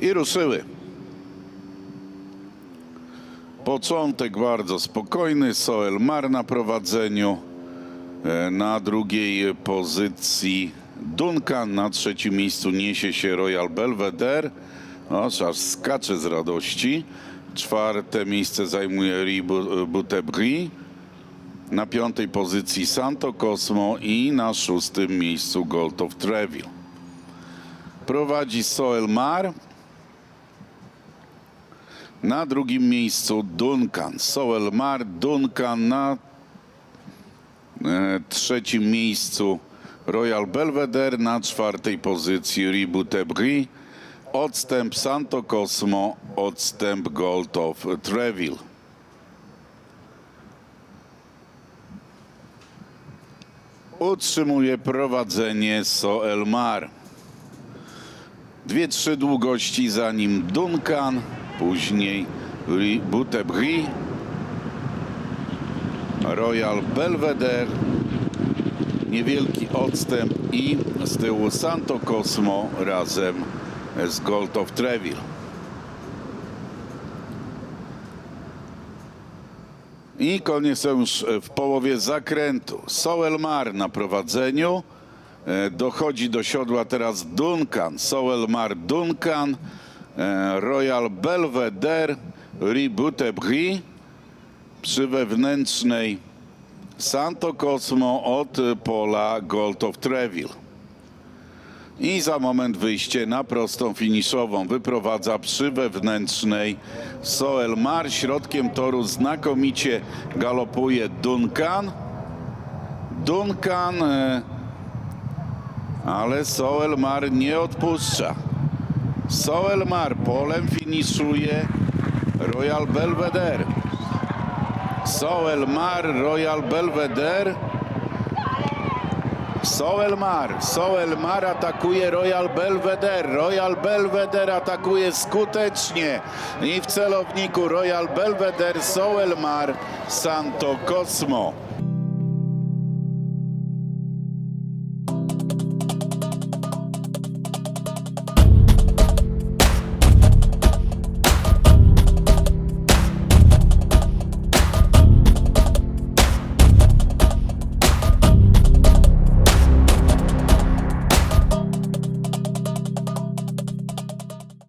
I ruszyły. Początek bardzo spokojny. Soel Mar na prowadzeniu. E, Na drugiej pozycji Duncan. Na trzecim miejscu niesie się Royal Belvedere. O, aż skacze z radości. Czwarte miejsce zajmuje Ribu Butebri. Na piątej pozycji Santo Cosmo i na szóstym miejscu Gold of Treville. Prowadzi Soel Mar. Na drugim miejscu Duncan. Soel Mar, Duncan na e, trzecim miejscu Royal Belvedere, na czwartej pozycji Ributebri. Odstęp Santo Cosmo, odstęp Gold of Treville. Utrzymuje prowadzenie Soel Mar. Dwie, trzy długości za nim Duncan, później Ri- Butebri, Royal Belvedere, niewielki odstęp i z tyłu Santo Cosmo razem z Gold of Treville. I koniec już w połowie zakrętu. Soel Mar na prowadzeniu. E, Dochodzi do siodła teraz Duncan. Soel Mar Duncan. E, Royal Belvedere. Ributebri. Przy wewnętrznej Santo Cosmo od pola Gold of Treville. I za moment wyjście na prostą finiszową. Wyprowadza przy wewnętrznej Soel Mar. Środkiem toru znakomicie galopuje Duncan. Duncan, e, ale Soel Mar nie odpuszcza. Soel Mar polem finiszuje Royal Belvedere. Soel Mar, Royal Belvedere. Soel Mar, Soel Mar atakuje Royal Belvedere. Royal Belvedere atakuje skutecznie. I w celowniku Royal Belvedere, Soel Mar, Santo Cosmo.